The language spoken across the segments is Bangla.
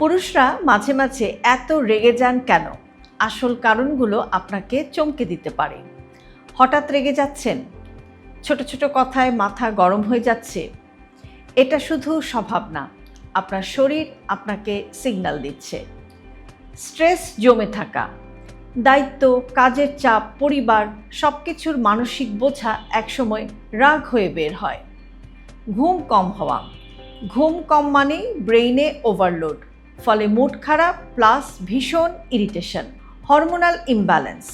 পুরুষরা মাঝে মাঝে এত রেগে যান কেন? আসল কারণগুলো আপনাকে চমকে দিতে পারে। হঠাৎ রেগে যাচ্ছেন। ছোট ছোট কথায় মাথা গরম হয়ে যাচ্ছে। এটা শুধু স্বভাব না, আপনার শরীর আপনাকে সিগন্যাল দিচ্ছে। স্ট্রেস জমে থাকা, দায়িত্ব, কাজের চাপ, পরিবার সব কিছুর মানসিক বোঝা একসময় রাগ হয়ে বের হয়। ঘুম কম হওয়া, ঘুম কম মানেই ব্রেইনে ওভারলোড ফলে মুড খারাপ প্লাস ভীষণ ইরিটেশন, হরমোনাল ইমব্যালেন্স,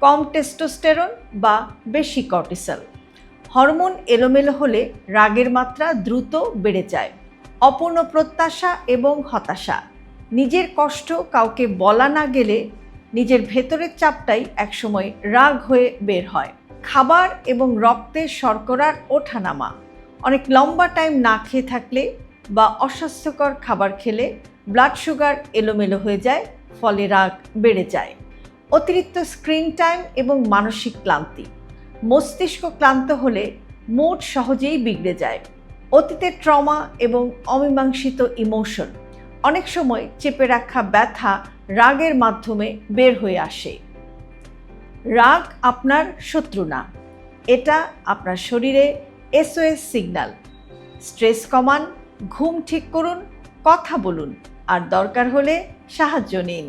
কম টেস্টোস্টেরন বা বেশি কর্টিসল। হরমোন এলোমেলো হলে রাগের মাত্রা দ্রুত বেড়ে যায়। অপূর্ণ প্রত্যাশা এবং হতাশা। নিজের কষ্ট কাউকে বলা না গেলে নিজের ভেতরের চাপটাই একসময় রাগ হয়ে বের হয়। খাবার এবং রক্তের শর্করার ওঠানামা। অনেক লম্বা টাইম না খেয়ে থাকলে বা অস্বাস্থ্যকর খাবার খেলে ব্লাড সুগার এলোমেলো হয়ে যায়, ফলে রাগ বেড়ে যায়। অতিরিক্ত স্ক্রিন টাইম এবং মানসিক ক্লান্তি। মস্তিষ্ক ক্লান্ত হলে মুড সহজেই বিগড়ে যায়। অতীতের ট্রমা এবং অমীমাংসিত ইমোশন অনেক সময় চেপে রাখা ব্যথা রাগের মাধ্যমে বের হয়ে আসে। রাগ আপনার শত্রু না। এটা আপনার শরীরে এসওএস সিগন্যাল স্ট্রেস কমান, ঘুম ঠিক করুন, কথা বলুন। আর দরকার হলে সাহায্য নিন।